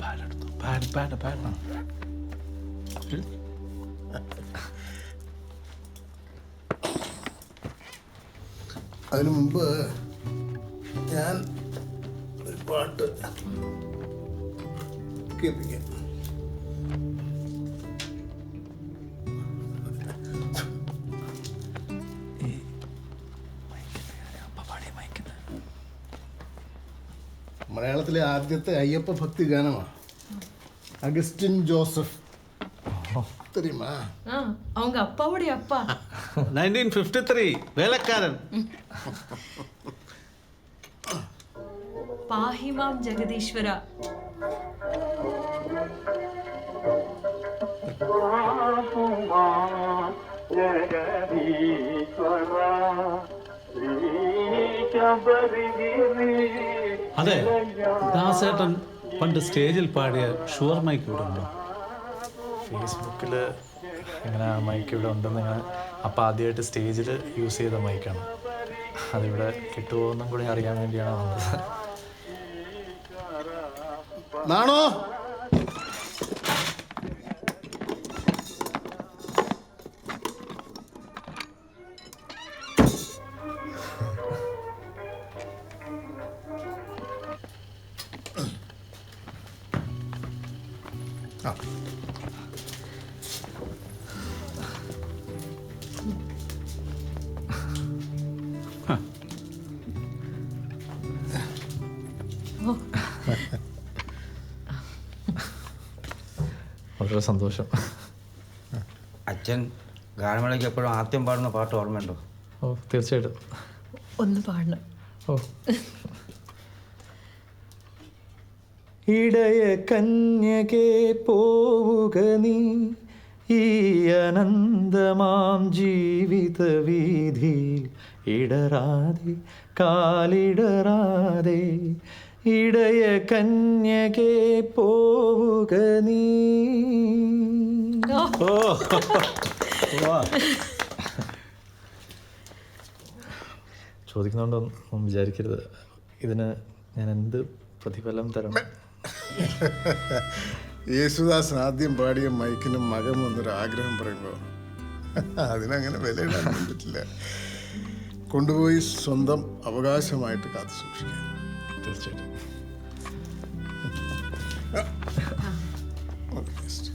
പാട്ട പാട്ട അതിനു മുമ്പ് ഞാൻ ഒരു പാട്ട് കേൾപ്പിക്കാം. മലയാളത്തിലെ ആദ്യത്തെ അയ്യപ്പ ഭക്തി ഗാനമാണ് അഗസ്റ്റിൻ ജോസഫ് தெரியுமா ஆ அவங்க அப்பாவுடைய அப்பா നയൻറ്റീൻ ഫിഫ്റ്റി ത്രീ വേലക്കാരൻ பாஹிமாம் ஜெகதீஸ்வரா അതെ ദാസേട്ടൻ പണ്ട് സ്റ്റേജിൽ പാടിയ ഷുവർ മൈക്ക് ഇവിടെ ഉണ്ടോ? ഫേസ്ബുക്കിൽ ഇങ്ങനെ മൈക്ക് ഇവിടെ ഉണ്ടെന്ന് ഇങ്ങനെ അപ്പം ആദ്യമായിട്ട് സ്റ്റേജിൽ യൂസ് ചെയ്ത മൈക്കാണ്. അതിവിടെ കിട്ടുമോ എന്നും കൂടി അറിയാൻ വേണ്ടിയാണ് വന്നത്. നാണോ? വളരെ സന്തോഷം. അച്ഛൻ ഗാനമേളയ്ക്ക് എപ്പോഴും ആദ്യം പാടുന്ന പാട്ട് ഓർമ്മയുണ്ടോ? ഓ തീർച്ചയായിട്ടും. ഒന്ന് പാടണം. ഓ. ഇടയ കന്യകെ പോവുക നീ. ഈ അനന്തമാം ജീവിത വീതിയിൽ ഇടറാതെ കാലിടറാതെ ഇടയ കന്യകെ പോവുക നീ. ഓ. ചോദിക്കുന്നതുകൊണ്ടൊന്നും വിചാരിക്കരുത്. ഇതിന് ഞാൻ എന്ത് പ്രതിഫലം തരണം? യേശുദാസ് ആദ്യം പാടിയ മൈക്കിന് മകം എന്നൊരു ആഗ്രഹം പറയുമ്പോൾ അതിനങ്ങനെ വിലയിടാൻ പറ്റില്ല കൊണ്ടുപോയി സ്വന്തം അവകാശമായിട്ട് കാത്തു സൂക്ഷിക്കാം. തീർച്ചയായിട്ടും. best.